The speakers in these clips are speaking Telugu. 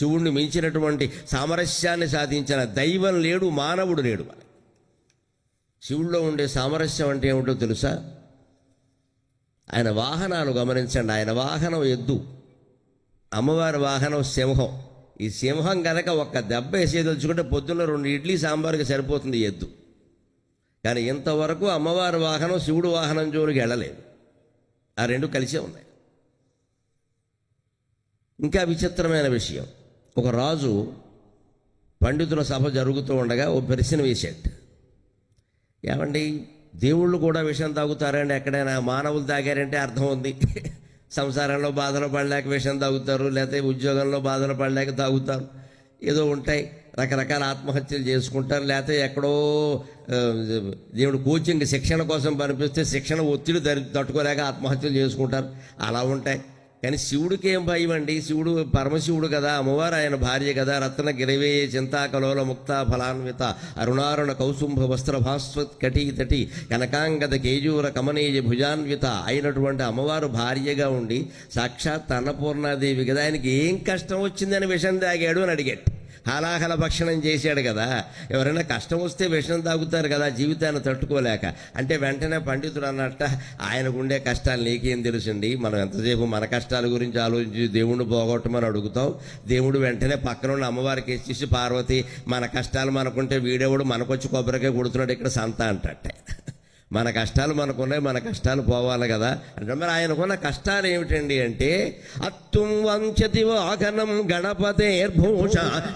శివుణ్ణి మించినటువంటి సామరస్యాన్ని సాధించిన దైవం లేడు మానవుడు లేడు శివుల్లో ఉండే సామరస్యం అంటే ఏమిటో తెలుసా? ఆయన వాహనాలు గమనించండి. ఆయన వాహనం ఎద్దు. అమ్మవారి వాహనం సింహం. ఈ సింహం కనుక ఒక్క దెబ్బ వేసేదలుచుకుంటే పొద్దున్న రెండు ఇడ్లీ సాంబార్కి సరిపోతుంది ఈ ఎద్దు. కానీ ఇంతవరకు అమ్మవారి వాహనం శివుడు వాహనం జోలికి వెళ్ళలేదు. ఆ రెండు కలిసే ఉన్నాయి. ఇంకా విచిత్రమైన విషయం. ఒక రాజు పండితుల సభ జరుగుతూ ఉండగా ఓ ప్రశ్న వేసాడు ఏమండి దేవుళ్ళు కూడా విషం తాగుతారండి ఎక్కడైనా? మానవులు తాగారంటే అర్థం ఉంది. సంసారంలో బాధలు పడలేక విషం తాగుతారు లేకపోతే ఉద్యోగంలో బాధలు పడలేక తాగుతారు. ఏదో ఉంటాయి రకరకాల ఆత్మహత్యలు చేసుకుంటారు లేకపోతే ఎక్కడో దేవుడు కోచింగ్ శిక్షణ కోసం పంపిస్తే శిక్షణ ఒత్తిడి తట్టుకోలేక ఆత్మహత్యలు చేసుకుంటారు. అలా ఉంటాయి. కానీ శివుడికి ఏం భయం అండి? శివుడు పరమశివుడు కదా అమ్మవారు ఆయన భార్య కదా రత్న గిరవే చింతాకలోల ముక్త ఫలాన్విత అరుణారుణ కౌసుంభ వస్త్ర భాస్వత్ కటీ తటి కనకాంగద కేజూర కమనీయ భుజాన్విత అయినటువంటి అమ్మవారు భార్యగా ఉండి సాక్షాత్ అన్నపూర్ణాదేవి కదా ఆయనకి ఏం కష్టం వచ్చిందని విషం తాగాడు అని అడిగాడు. హలాహల భక్షణం చేశాడు కదా. ఎవరైనా కష్టం వస్తే విషం తాగుతారు కదా జీవితాన్ని తట్టుకోలేక. అంటే వెంటనే పండితుడు అన్నట్ట ఆయనకు ఉండే కష్టాలు నీకేం తెలుసండి? మనం ఎంతసేపు మన కష్టాల గురించి ఆలోచించి దేవుణ్ణి పోగొట్టమని అడుగుతాం. దేవుడు వెంటనే పక్కన ఉన్న అమ్మవారికి ఇచ్చేసి పార్వతి మన కష్టాలు మనకుంటే వీడేవాడు? మనకొచ్చి కొబ్బరికాయ కొడుతున్నాడు ఇక్కడ సంత అంటట్టే మన కష్టాలు మనకున్నాయి మన కష్టాలు పోవాలి కదా అంటే మరి ఆయనకున్న కష్టాలు ఏమిటండి అంటే అత్తుం వంచతి వాహనం గణపతేర్భూష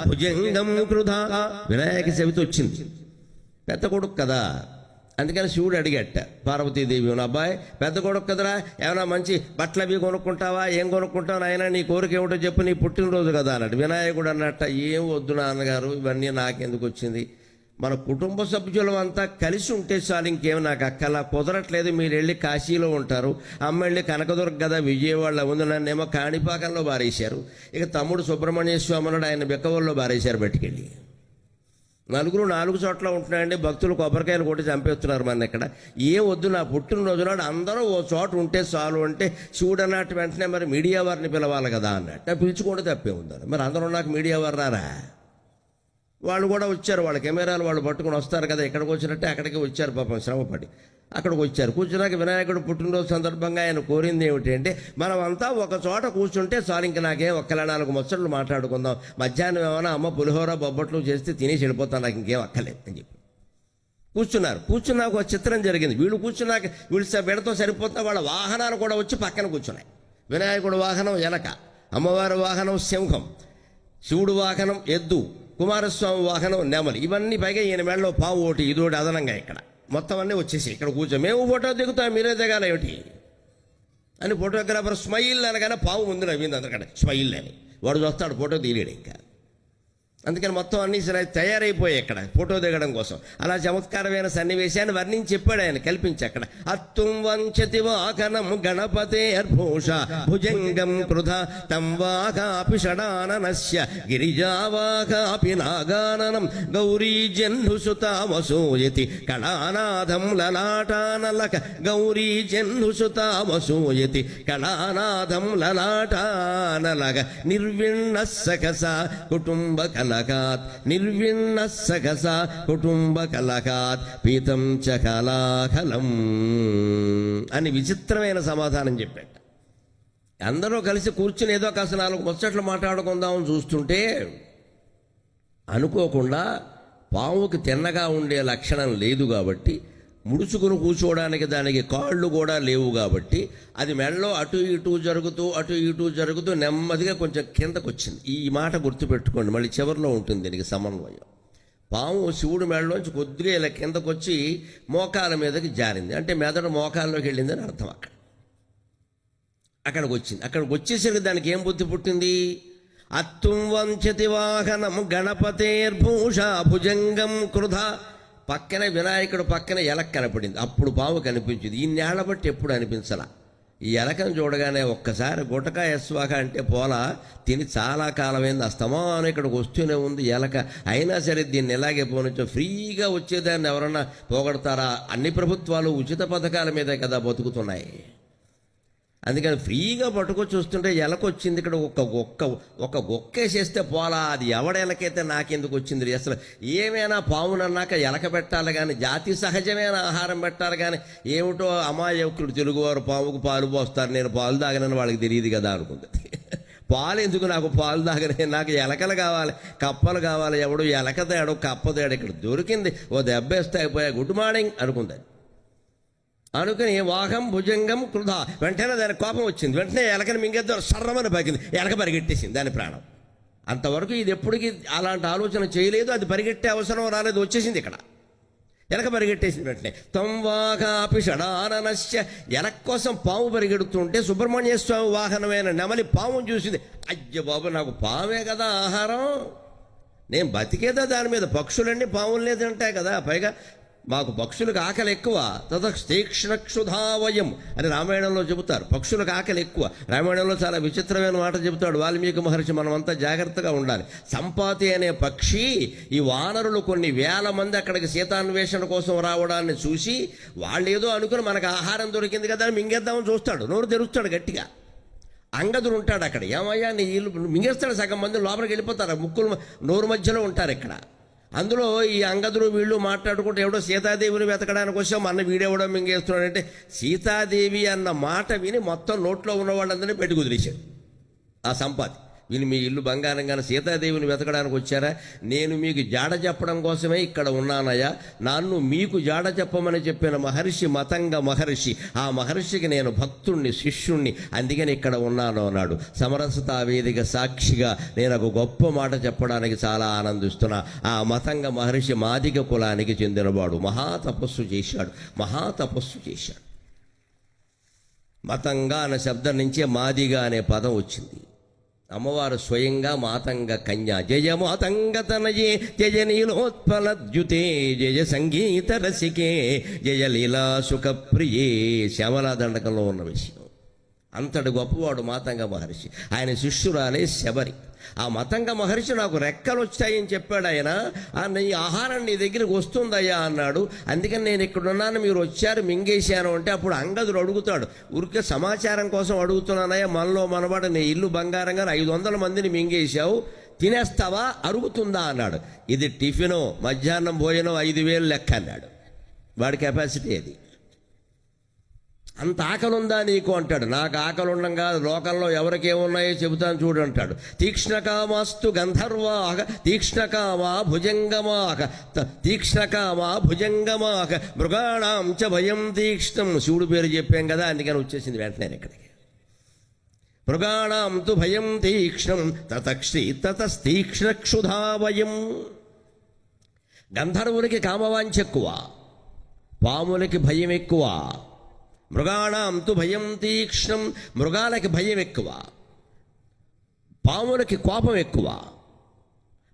భుజంగం కృధ వినాయక చవితి వచ్చింది. పెద్ద కొడుకు కదా. అందుకని శివుడు అడిగట్ట పార్వతీదేవి ఉన్న అబ్బాయి పెద్ద కొడుకు కదరా ఏమైనా మంచి బట్టలు అవి కొనుక్కుంటావా ఏం కొనుక్కుంటావు ఆయన నీ కోరిక ఏమిటో చెప్పు నీ పుట్టినరోజు కదా అన్నట్టు వినాయకుడు అన్నట్ట ఏం వద్దు నాన్నగారు ఇవన్నీ నాకెందుకు వచ్చింది? మన కుటుంబ సభ్యులం అంతా కలిసి ఉంటే చాలు ఇంకేం నాకు అక్కలా కుదరట్లేదు. మీరు వెళ్ళి కాశీలో ఉంటారు. అమ్మ వెళ్ళి కనకదుర్గ కదా విజయవాడలో ఉంది. నన్నేమో కాణిపాకంలో బారేశారు. ఇక తమ్ముడు సుబ్రహ్మణ్య స్వామినాడు ఆయన బిక్కవల్లో బారేశారు బయటికెళ్ళి. నలుగురు నాలుగు చోట్ల ఉంటున్నాయండి. భక్తులు కొబ్బరికాయలు కొట్టి చంపేస్తున్నారు మన ఇక్కడ. ఏ వద్దు నా పుట్టినరోజు నాడు అందరూ ఓ చోట ఉంటే చాలు అంటే శివుడు అన్నట్టు వెంటనే మరి మీడియా వారిని పిలవాలి కదా అన్నట్టు. పిలుచుకుంటే తప్పే ఉందని మరి అందరూ నాకు మీడియా వారు రారా? వాళ్ళు కూడా వచ్చారు వాళ్ళ కెమెరాలు వాళ్ళు పట్టుకొని వస్తారు కదా ఎక్కడికి వచ్చినట్టే అక్కడికి వచ్చారు పాపం శ్రమపడి. అక్కడికి వచ్చారు. కూర్చున్నాక వినాయకుడు పుట్టినరోజు సందర్భంగా ఆయన కోరింది ఏమిటి అంటే మనం అంతా ఒక చోట కూర్చుంటే చాలు ఇంక నాకే ఒక్కలా నాలుగు ముచ్చట్లు మాట్లాడుకుందాం. మధ్యాహ్నం ఏమైనా అమ్మ పులిహోర బొబ్బట్లు చేస్తే తినేసి వెళ్ళిపోతాను నాకు ఇంకేం అక్కలేదు అని చెప్పి. కూర్చున్నారు. కూర్చున్నాక ఒక చిత్రం జరిగింది. వీళ్ళు కూర్చున్నాక వీళ్ళు వీళ్ళతో సరిపోతున్న వాళ్ళ వాహనాలు కూడా వచ్చి పక్కన కూర్చున్నాయి. వినాయకుడు వాహనం వెనక అమ్మవారి వాహనం సింహం శివుడు వాహనం ఎద్దు కుమారస్వామి వాహనం నెమలి. ఇవన్నీ పైగా ఈయన మేడలో పావు ఒకటి ఇదోటి అదనంగా ఇక్కడ. మొత్తం అన్నీ వచ్చేసి ఇక్కడ కూర్చో. మేము ఫోటో దిగుతాం మీరే దిగాలి ఏమిటి? అని ఫోటోగ్రాఫర్ స్మైల్ అనగానే పావు ముందు నవ్వింది అందరికంటే స్మైల్ అని. వాడు చూస్తాడు ఫోటో తీయలేడు ఇంకా. అందుకని మొత్తం అన్ని సరే తయారైపోయాయి ఇక్కడ ఫోటో దిగడం కోసం. అలా చమత్కారమైన సన్నివేశాన్ని వర్ణించి చెప్పాడు ఆయన కల్పించి అక్కడ. అత్తుం వంచతి వాకనం గణపతే అర్భూష భుజంగం కృధ తం వాకాపి షడాననస్య గిరిజావాకాపి నాగాననం గౌరీ జన్నుసుతామసూయతి కళానాథం లలాటానలక గౌరీ జన్నుసుతామసూయతి కళానాథం లలాటానలక నిర్విణ సకస కుటుంబ కలకాత్ నిర్విన్న సగస కుటుంబ కలకాత్ పీతం చ కళాకలం అని విచిత్రమైన సమాధానం చెప్పాడు. అందరూ కలిసి కూర్చుని ఏదో కాస్త నాలుగు ముచ్చట్లు మాట్లాడుకుందామని చూస్తుంటే అనుకోకుండా పావుకి తిన్నగా ఉండే లక్షణం లేదు కాబట్టి ముడుచుకుని కూర్చోవడానికి దానికి కాళ్ళు కూడా లేవు కాబట్టి అది మెడలో అటు ఇటు జరుగుతూ అటు ఇటు జరుగుతూ నెమ్మదిగా కొంచెం కిందకు వచ్చింది ఈ మాట గుర్తుపెట్టుకోండి. మళ్ళీ చివరిలో ఉంటుంది దీనికి సమన్వయం. పాము శివుడు మెడలోంచి కొద్దిగా ఇలా కిందకు వచ్చి మోకాల మీదకి జారింది. అంటే మెదడు మోకాల్లోకి వెళ్ళిందని అర్థం అక్కడ. అక్కడికి వచ్చింది అక్కడికి వచ్చేసరికి దానికి ఏం బుద్ధి పుట్టింది? అత్తుం వంచతి వాహనం గణపతేర్భూష భుజంగం కృధ పక్కన వినాయకుడు పక్కన ఎలక కనపడింది. అప్పుడు పాము కనిపించింది. ఈ నేల బట్టి ఎప్పుడు అనిపించలా? ఈ ఎలకను చూడగానే ఒక్కసారి గుటక ఎస్వాక అంటే పోలా తిని చాలా కాలమైంది. అస్తమానం ఇక్కడికి వస్తూనే ఉంది. ఎలక అయినా సరే దీన్ని ఎలాగే పోనిచ్చో ఫ్రీగా వచ్చేదాన్ని ఎవరన్నా పోగొడతారా? అన్ని ప్రభుత్వాలు ఉచిత పథకాల మీదే కదా బతుకుతున్నాయి. అందుకని ఫ్రీగా పట్టుకొచ్చి వస్తుంటే ఎలకొచ్చింది ఇక్కడ ఒక్క ఒక్క ఒక ఒక్కేసేస్తే పోలా అది ఎవడ ఎలకైతే నాకెందుకు వచ్చింది అసలు ఏమైనా పావునన్నాక ఎలక పెట్టాలి కానీ జాతి సహజమైన ఆహారం పెట్టాలి కానీ ఏమిటో అమాయకుడు తెలుగువారు పాముకు పాలు పోస్తారు నేను పాలు తాగనని వాళ్ళకి తెలియదు కదా అనుకుంది. పాలు ఎందుకు నాకు పాలు తాగనే? నాకు ఎలకలు కావాలి కప్పలు కావాలి ఎవడు ఎలక తేడు కప్ప తేడు ఇక్కడ దొరికింది. ఓ దెబ్బేస్తే అయిపోయా గుడ్ మార్నింగ్ అనుకుంది అనుకుని వాహం భుజంగం కృధ వెంటనే దాని కోపం వచ్చింది. వెంటనే ఎలకని మింగేద్దాం. సర్రమని పాకింది ఎలక పరిగెట్టేసింది దాని ప్రాణం. అంతవరకు ఇది ఎప్పటికీ అలాంటి ఆలోచన చేయలేదు. అది పరిగెట్టే అవసరం రాలేదు. వచ్చేసింది ఇక్కడ. ఎలక పరిగెట్టేసింది వెంటనే. తంవాకాపి షడాననశ్య ఎలక కోసం పాము పరిగెడుతుంటే సుబ్రహ్మణ్య స్వామి వాహనమైన నెమలి పాము చూసింది. అయ్య బాబు నాకు పామే కదా ఆహారం. నేను బతికేదా దాని మీద? పక్షులన్నీ పాములనే తింటాయి కదా. పైగా మాకు పక్షులకు ఆకలి ఎక్కువ. తద తీక్ష్ణక్షుధావయం అని రామాయణంలో చెబుతారు. పక్షులకు ఆకలి ఎక్కువ. రామాయణంలో చాలా విచిత్రమైన మాట చెబుతాడు వాల్మీకి మహర్షి. మనమంతా జాగ్రత్తగా ఉండాలి. సంపాతి అనే పక్షి ఈ వానరులు కొన్ని వేల మంది అక్కడికి సీతాన్వేషణ కోసం రావడాన్ని చూసి వాళ్ళు ఏదో అనుకుని మనకు ఆహారం దొరికింది కదా అని మింగేద్దామని చూస్తాడు. నోరు తెరుస్తాడు గట్టిగా. అంగదుడు ఉంటాడు అక్కడ. ఏమయ్యా నీ ఇల్లు మింగేస్తాడు. సగం మంది లోపలికి వెళ్ళిపోతారు. ముక్కులు నోరు మధ్యలో ఉంటారు ఇక్కడ. అందులో ఈ అంగదుడు వీళ్ళు మాట్లాడుకుంటే ఎవడో సీతాదేవిని వెతకడానికి వచ్చాం మన వీడెవడో మింగేస్తున్నాడంటే సీతాదేవి అన్న మాట విని మొత్తం నోట్లో ఉన్న వాళ్ళందరినీ పెట్టి కుదిరేశాడు. ఆ సంపాది. వీళ్ళు మీ ఇల్లు బంగారంగానే సీతాదేవిని వెతకడానికి వచ్చారా? నేను మీకు జాడ చెప్పడం కోసమే ఇక్కడ ఉన్నానయ్యా. నన్ను మీకు జాడ చెప్పమని చెప్పిన మహర్షి మతంగ మహర్షి. ఆ మహర్షికి నేను భక్తుణ్ణి శిష్యుణ్ణి. అందుకని ఇక్కడ ఉన్నాను అన్నాడు. సమరసతా వేదిక సాక్షిగా నేను ఒక గొప్ప మాట చెప్పడానికి చాలా ఆనందిస్తున్నా. ఆ మతంగ మహర్షి మాదిగ కులానికి చెందినవాడు. మహాతపస్సు చేశాడు. మహాతపస్సు చేశాడు. మతంగా అనే శబ్దం నుంచే మాదిగా అనే పదం వచ్చింది. అమ్మవారు స్వయంగా మాతంగ కన్య. జయ మాతంగ తనయే జయ నీలోత్పలద్యుతే జయ సంగీత రసికే జయ లీలా సుఖప్రియే శ్యామలా దండకంలో ఉన్న విషయం అంతటి గొప్పవాడు మాతంగ మహర్షి. ఆయన శిష్యురాలే శబరి. ఆ మతంగ మహర్షి నాకు రెక్కలు వచ్చాయని చెప్పాడు ఆయన. ఆ నీ ఆహారం నీ దగ్గరికి వస్తుందయ్యా అన్నాడు. అందుకని నేను ఇక్కడ ఉన్నాను మీరు వచ్చారు మింగేశాను అంటే అప్పుడు అంగదుడు అడుగుతాడు. ఊరికే సమాచారం కోసం అడుగుతున్నానయ్యా మనలో మనబడ నీ ఇల్లు బంగారంగా ఐదు వందల మందిని మింగేశావు. తినేస్తావా? అరుగుతుందా? అన్నాడు. ఇది టిఫిను మధ్యాహ్నం భోజనం ఐదు వేలు లెక్క అన్నాడు. వాడి కెపాసిటీ అది. అంత ఆకలి ఉందా నీకు? అంటాడు. నాకు ఆకలి ఉండంగా లోకంలో ఎవరికేమున్నాయో చెబుతాను చూడు అంటాడు. తీక్ష్ణకామాస్తు గంధర్వాహ తీక్ష్ణకామా భుజంగమాక త- తీక్ష్ణకామా భుజంగమాక మృగాణం చ భయం తీక్ష్ణం. శివుడు పేరు చెప్పాం కదా అందుకని వచ్చేసింది వెంటనే ఇక్కడికి. మృగాణం తు భయం తీక్ష్ణం తతక్షి తతస్తీక్ష్ణక్షుధావయం గంధర్వులకి కామవాంఛ ఎక్కువ పాములకి భయం ఎక్కువ. మృగాణం తు భయం తీక్ష్ణం. మృగాలకి భయం ఎక్కువ. పాములకి కోపం ఎక్కువ.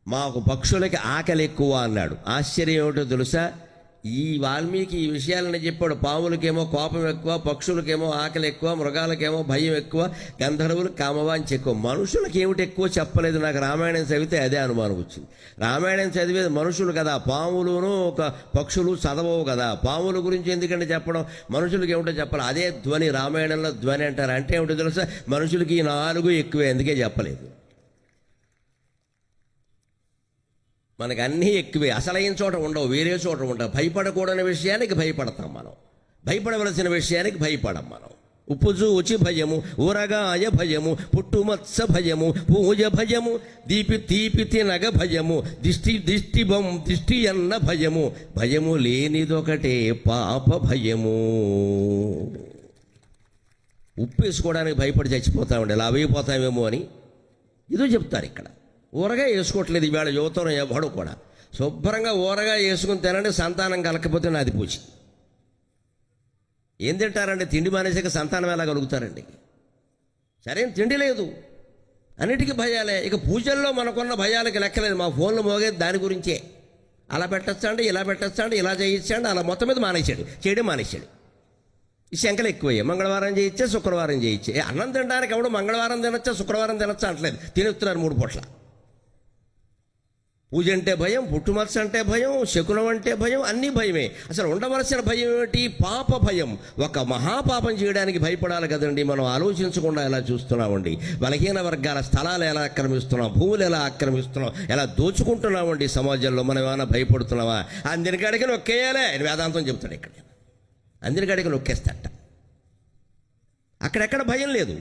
మాకు పక్షులకి ఆకలి ఎక్కువ అన్నాడు. ఆశ్చర్యం ఏమిటో తెలుసా? ఈ వాల్మీకి ఈ విషయాలని చెప్పాడు. పాములకేమో కోపం ఎక్కువ పక్షులకేమో ఆకలి ఎక్కువ మృగాలకేమో భయం ఎక్కువ గంధర్వులు కామవాంచి ఎక్కువ. మనుషులకి ఏమిటి ఎక్కువ చెప్పలేదు? నాకు రామాయణం చదివితే అదే అనుమానం వచ్చింది. రామాయణం చదివేది మనుషులు కదా. పాములును ఒక పక్షులు చదవవు కదా. పాముల గురించి ఎందుకంటే చెప్పడం? మనుషులకి ఏమిటో చెప్పాలి. అదే ధ్వని రామాయణంలో ధ్వని అంటారు. అంటే ఏమిటో తెలుసా? మనుషులకి ఈ నాలుగు ఎక్కువే అందుకే చెప్పలేదు. మనకు అన్నీ ఎక్కువే. అసలైన చోట ఉండవు వేరే చోట ఉండవు. భయపడకూడని విషయానికి భయపడతాం మనం. భయపడవలసిన విషయానికి భయపడం మనం. ఉప్పు చూచి భయము ఊరగాయ భయము పుట్టుమత్స భయము పూజ భయము దీపి తీపి తినగ భయము దిష్టి దిష్టి దిష్టి అన్న భయము. భయము లేనిదొకటే పాప భయము. ఉప్పు వేసుకోవడానికి భయపడి చచ్చిపోతామండి. అలా అయిపోతామేమో అని. ఇదో చెప్తారు ఇక్కడ. ఊరగా వేసుకోవట్లేదు ఈవేళ యువతరం ఎవడు కూడా. శుభ్రంగా ఊరగా వేసుకుని తినండి సంతానం కలకపోతే నాది పూచి ఏం తింటారండి? తిండి మానేసాక సంతానం ఎలా కలుగుతారండి? సరైన తిండి లేదు. అన్నిటికీ భయాలే. ఇక పూజల్లో మనకున్న భయాలకి లెక్కలేదు. మా ఫోన్లు మోగేది దాని గురించే. అలా పెట్టచ్చండి ఇలా పెట్టచ్చండి ఇలా చేయించండి అలా మొత్తం మీద మానేశాడు. చేయడం మానేశాడు. ఈ శంకలు ఎక్కువయ్యాయి. మంగళవారం చేయొచ్చే శుక్రవారం చేయొచ్చే అన్నం తినడానికి ఎవడు మంగళవారం తినొచ్చా శుక్రవారం తినొచ్చా అంటలేదు. తినేస్తున్నారు మూడు పూట్ల. పూజ అంటే భయం పుట్టుమచ్చ అంటే భయం శకునం అంటే భయం అన్నీ భయమే. అసలు ఉండవలసిన భయం ఏమిటి? పాప భయం. ఒక మహాపాపం చేయడానికి భయపడాలి కదండి. మనం ఆలోచించకుండా ఎలా చూస్తున్నామండి? బలహీన వర్గాల స్థలాలు ఎలా ఆక్రమిస్తున్నాం? భూములు ఎలా ఆక్రమిస్తున్నాం? ఎలా దోచుకుంటున్నామండి సమాజంలో? మనం ఏమైనా భయపడుతున్నామా? అందరికాడికి నొక్కేయాలే అని వేదాంతం చెప్తాడు ఇక్కడ. అందరికాడికి నొక్కేస్తాట అక్కడెక్కడ భయం లేదు.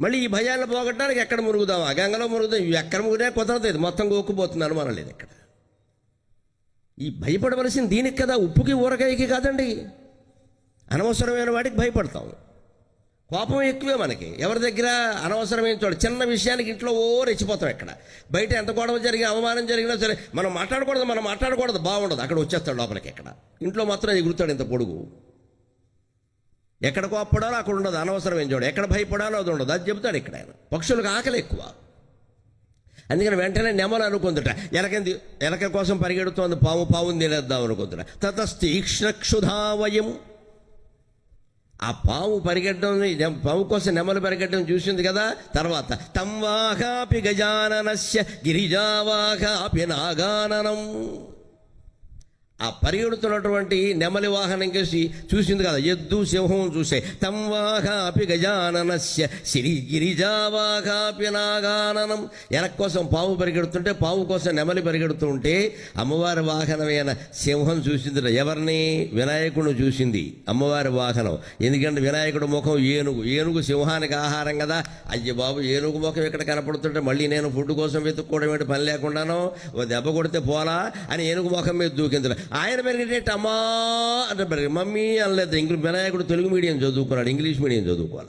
మళ్ళీ ఈ భయాలను పోగొట్టడానికి ఎక్కడ మురుగుదాం ఆ గంగలో మురుగుదాం. ఎక్కడ మురిగినా కుదరదు ఇది. మొత్తం గోక్కుపోతుంది అనుమానం లేదు ఇక్కడ. ఈ భయపడవలసిన దీనికి కదా. ఉప్పుకి ఊరకాయకి కాదండి. అనవసరమైన వాటికి భయపడతాం. కోపం ఎక్కువే మనకి. ఎవరి దగ్గర అనవసరమైన చోట చిన్న విషయానికి ఇంట్లో ఓ రెచ్చిపోతాం ఇక్కడ. బయట ఎంత గొడవ జరిగినా అవమానం జరిగినా సరే మనం మాట్లాడకూడదు మనం మాట్లాడకూడదు బాగుండదు. అక్కడ వచ్చేస్తాడు లోపలికి ఎక్కడ ఇంట్లో మాత్రం ఎగురుతాడు ఇంత పొడుగు. ఎక్కడ కోప్పడాలో అక్కడ ఉండదు అనవసరమైన చూడు ఎక్కడ భయపడాలో అది ఉండదు. అది చెబుతాడు ఇక్కడ ఆయన. పక్షులకు ఆకలి ఎక్కువ. అందుకని వెంటనే నెమలు అనుకుందట. ఎలకంది? ఎలక కోసం పరిగెడుతోంది. పాము పావుని తినేద్దాం అనుకుందట. తతస్తీక్ష్ణక్షుధావయం ఆ పాము పరిగెట్టడం పాము కోసం నెమలు పరిగెట్టడం చూసింది కదా? తర్వాత తంవాహాపి గజాననస్య గిరిజావాహాపి నాగాననం. ఆ పరిగెడుతున్నటువంటి నెమలి వాహనం కేసి చూసింది కదా ఎద్దు సింహం చూసే. తంవాహాపి గజాననస్య సిరి గిరిజావాహాపి నాగాననం. ఎనక కోసం పావు పరిగెడుతుంటే పావు కోసం నెమలి పరిగెడుతుంటే అమ్మవారి వాహనమైన సింహం చూసింది ఎవరిని? వినాయకుడు చూసింది అమ్మవారి వాహనం. ఎందుకంటే వినాయకుడు ముఖం ఏనుగు. ఏనుగు సింహానికి ఆహారం కదా. అయ్య బాబు ఏనుగు ముఖం ఇక్కడ కనపడుతుంటే మళ్ళీ నేను ఫుడ్ కోసం వెతుక్కోవడం ఏంటి? పని లేకుండాను. ఓ దెబ్బ కొడితే పోలా అని ఏనుగు ముఖం మీద దూకింది ఆయన పెరిగేట అమ్మా అంటే పెరిగి మమ్మీ అనలేదు. ఇంగ్లీష్ వినాయకుడు తెలుగు మీడియం చదువుకున్నాడు. ఇంగ్లీష్ మీడియం చదువుకోవాలి?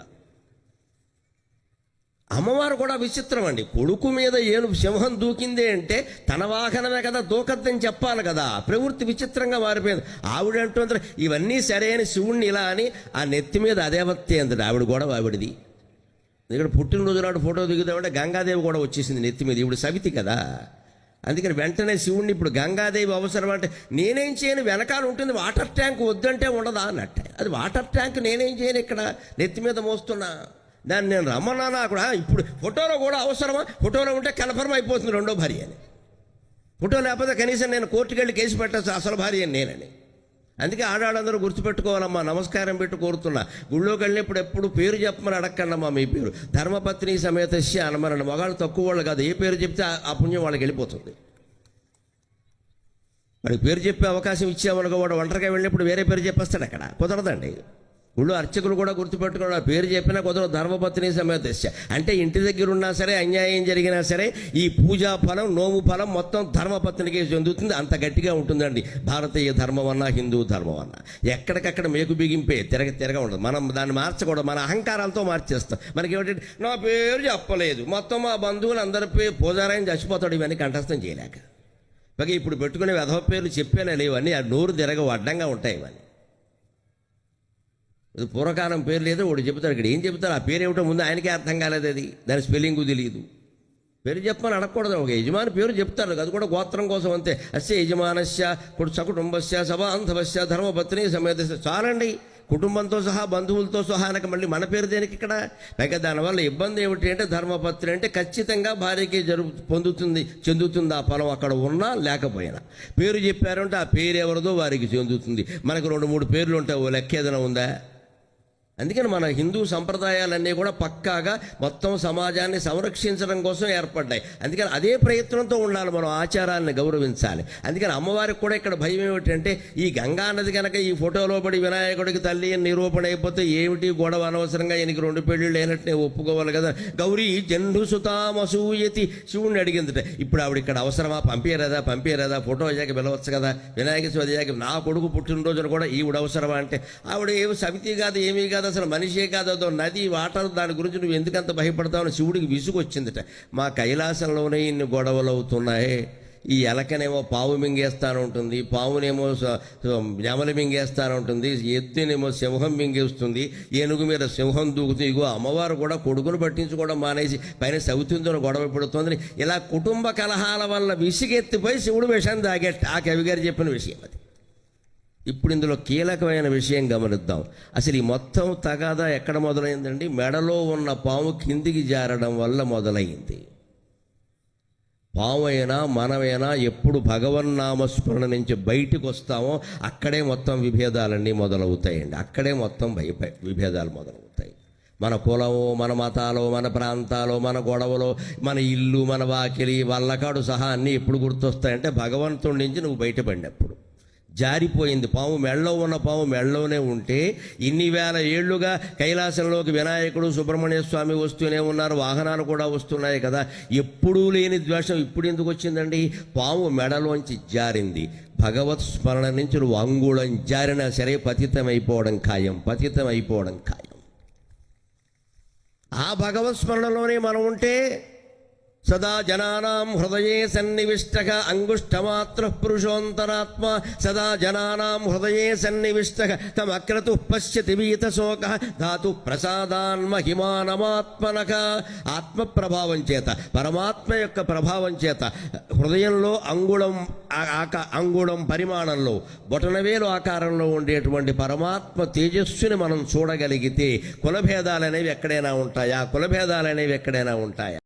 అమ్మవారు కూడా విచిత్రం అండి. కొడుకు మీద ఏను సింహం దూకిందే అంటే తన వాహనమే కదా దూకద్దని చెప్పాలి కదా. ప్రవృత్తి విచిత్రంగా మారిపోయింది. ఆవిడ అంటుంది ఇవన్నీ సరే అని శివుణ్ణి ఇలా అని ఆ నెత్తి మీద అదే వత్తే అంతటి ఆవిడ కూడా ఆవిడది. ఇక్కడ పుట్టినరోజు నాడు ఫోటో దిగుదామంటే గంగాదేవి కూడా వచ్చేసింది నెత్తి మీద. ఇప్పుడు సవితి కదా. అందుకని వెంటనే శివుణ్ణి ఇప్పుడు గంగాదేవి అవసరం అంటే నేనేం చేయను వెనకాల ఉంటుంది వాటర్ ట్యాంక్ వద్దంటే ఉండదా అన్నట్టే. అది వాటర్ ట్యాంక్ నేనేం చేయను ఇక్కడ? నెత్తి మీద మోస్తున్నా. దాన్ని నేను రమ్మన్నానా? అక్కడ ఇప్పుడు ఫోటోలో కూడా అవసరమా? ఫోటోలో ఉంటే కన్ఫర్మ్ అయిపోతుంది రెండో భార్య అని. ఫోటో లేకపోతే కనీసం నేను కోర్టుకెళ్ళి కేసు పెట్టచ్చు అసలు భార్య అని నేనని. అందుకే ఆడాళ్ళందరూ గుర్తుపెట్టుకోవాలమ్మా నమస్కారం పెట్టి కోరుతున్నా. గుళ్ళోకి వెళ్ళినప్పుడు ఎప్పుడు పేరు చెప్పమని అడగండమ్మా మీ పేరు. ధర్మపత్ని సమేతస్య అనమనండి మగాళ్ళు తక్కువ వాళ్ళు కాదు. ఏ పేరు చెప్తే ఆ- ఆ పుణ్యం వాళ్ళకి వెళ్ళిపోతుంది. వాడికి పేరు చెప్పే అవకాశం ఇచ్చామనుకో వాడు ఒంటరిగా వెళ్ళినప్పుడు వేరే పేరు చెప్పేస్తాడు అక్కడ. కుదరదండి. ఊళ్ళో అర్చకులు కూడా గుర్తుపెట్టుకోవడం పేరు చెప్పినా కుదరదు. ధర్మపత్ని సమేతస్య అంటే ఇంటి దగ్గర ఉన్నా సరే అన్యాయం జరిగినా సరే ఈ పూజా ఫలం నోము ఫలం మొత్తం ధర్మపత్నికే చెందుతుంది. అంత గట్టిగా ఉంటుందండి. భారతీయ ధర్మం అన్నా హిందూ ధర్మం అన్నా ఎక్కడికక్కడ మేకు బిగింపే తిరగ తిరగ ఉండదు. మనం దాన్ని మార్చకూడదు. మన అహంకారాలతో మార్చేస్తాం. మనకి ఏమిటంటే నా పేరు చెప్పలేదు. మొత్తం మా బంధువులు అందరి పేరు పూజారాయని చచ్చిపోతాడు. ఇవన్నీ కంఠస్థం చేయలేక. పైగా ఇప్పుడు పెట్టుకునే వెధవ పేర్లు చెప్పేనా లేవన్నీ ఆ నోరు తిరగవు. అడ్డంగా ఉంటాయి ఇవన్నీ. పూర్వకాలం పేరు లేదో వాడు చెబుతాడు ఇక్కడ. ఏం చెబుతారు ఆ పేరు ఏమిటో ముందు ఆయనకే అర్థం కాలేదు అది. దాని స్పెల్లింగ్ తెలియదు. పేరు చెప్పమని అడగకూడదు. ఒక యజమాని పేరు చెప్తారు అది కూడా గోత్రం కోసం అంతే. అస్య యజమానస్య సకుటుంబస్య సభాంధవస్య ధర్మపత్ని సమేత చాలండి. కుటుంబంతో సహా బంధువులతో సహా అనక మళ్ళీ మన పేరు దేనికి ఇక్కడ? పైగా దానివల్ల ఇబ్బంది ఏమిటి అంటే ధర్మపత్రి అంటే ఖచ్చితంగా భార్యకి జరుగు పొందుతుంది చెందుతుంది ఆ ఫలం అక్కడ ఉన్నా లేకపోయినా. పేరు చెప్పారంటే ఆ పేరు ఎవరిదో వారికి చెందుతుంది. మనకు రెండు మూడు పేర్లు ఉంటాయి ఓ లెక్క ఏదైనా ఉందా? అందుకని మన హిందూ సంప్రదాయాలన్నీ కూడా పక్కాగా మొత్తం సమాజాన్ని సంరక్షించడం కోసం ఏర్పడ్డాయి. అందుకని అదే ప్రయత్నంతో ఉండాలి మనం ఆచారాలను గౌరవించాలి. అందుకని అమ్మవారికి కూడా ఇక్కడ భయం ఏమిటంటే ఈ గంగా నది కనుక ఈ ఫోటోలో పడి వినాయకుడికి తల్లి అని నిరూపణ అయిపోతే ఏమిటి గొడవ అనవసరంగా ఈయనకి రెండు పెళ్ళిళ్ళు లేనట్టు నేను ఒప్పుకోవాలి కదా. గౌరీ జండు సుతామసూయతి శివుణ్ణి అడిగిందట ఇప్పుడు ఆవిడ ఇక్కడ అవసరమా? పంపేరదా పంపేరదా ఫోటో అయ్యాక పిలవచ్చు కదా. వినాయక చవితి అయ్యాక నా కొడుకు పుట్టినరోజున కూడా ఈవిడ అవసరమా అంటే ఆవిడ ఏమి సమితి కాదు ఏమీ కాదు. అసలు మనిషే కాదు అదో నది వాటర్ దాని గురించి నువ్వు ఎందుకంత భయపడతావు శివుడికి విసుగు వచ్చిందట మా కైలాసంలోనే ఇన్ని గొడవలు అవుతున్నాయి. ఈ ఎలకనేమో పావు మింగేస్తాను ఉంటుంది పావునేమో స- నెమలి మింగేస్తాను ఉంటుంది ఎద్దునేమో సింహం మింగేస్తుంది ఏనుగు మీద సింహం దూకుతుంది ఇగో అమ్మవారు కూడా కొడుకును పట్టించుకోవడం మానేసి పైన సౌతుందో గొడవ పడుతుందని ఇలా కుటుంబ కలహాల వల్ల విసిగెత్తిపోయి శివుడు విషయం తాగేట. ఆ కవి గారు చెప్పిన విషయం అది. ఇప్పుడు ఇందులో కీలకమైన విషయం గమనిద్దాం. అసలు ఈ మొత్తం తగాదా ఎక్కడ మొదలైందండి? మెడలో ఉన్న పాము కిందికి జారడం వల్ల మొదలైంది. పామైనా మనమైనా ఎప్పుడు భగవన్నామస్మరణ నుంచి బయటకు వస్తామో అక్కడే మొత్తం విభేదాలన్నీ మొదలవుతాయండి. అక్కడే మొత్తం భయ విభేదాలు మొదలవుతాయి. మన కులము మన మతాలు మన ప్రాంతాలు మన గొడవలు మన ఇల్లు మన వాకిలి వల్లకాడు సహా అన్నీ ఎప్పుడు గుర్తొస్తాయంటే భగవంతుడి నుంచి నువ్వు బయటపడినప్పుడు. జారిపోయింది. పాము మెళ్ళలో ఉన్న పాము మెళ్ళలోనే ఉంటే ఇన్ని వేల ఏళ్ళుగా కైలాసంలోకి వినాయకుడు సుబ్రహ్మణ్య స్వామి వస్తూనే ఉన్నారు. వాహనాలు కూడా వస్తున్నాయి కదా. ఎప్పుడూ లేని ద్వేషం ఇప్పుడు ఎందుకు వచ్చిందండి? పాము మెడలోంచి జారింది. భగవత్ స్మరణ నుంచి నువ్వు అంగుళం జారినా సరే పతితం అయిపోవడం ఖాయం పతితం అయిపోవడం ఖాయం. ఆ భగవత్ స్మరణలోనే మనం ఉంటే సదా జనానాం హృదయే సన్నివిష్టక అంగుష్టమాత్ర పురుషోంతరాత్మ సదా జనానాం హృదయే సన్నివిష్టక తమక్రతు పశ్యతి వీతశోక ధాతు ప్రసాదాన్ మహిమానమాత్మనక ఆత్మ ప్రభావం చేత పరమాత్మ యొక్క ప్రభావం చేత హృదయంలో అంగుళం ఆక అంగుళం పరిమాణంలో బొటనవేలు ఆకారంలో ఉండేటువంటి పరమాత్మ తేజస్సుని మనం చూడగలిగితే కులభేదాలు అనేవి ఎక్కడైనా ఉంటాయా కులభేదాలు అనేవి ఎక్కడైనా ఉంటాయా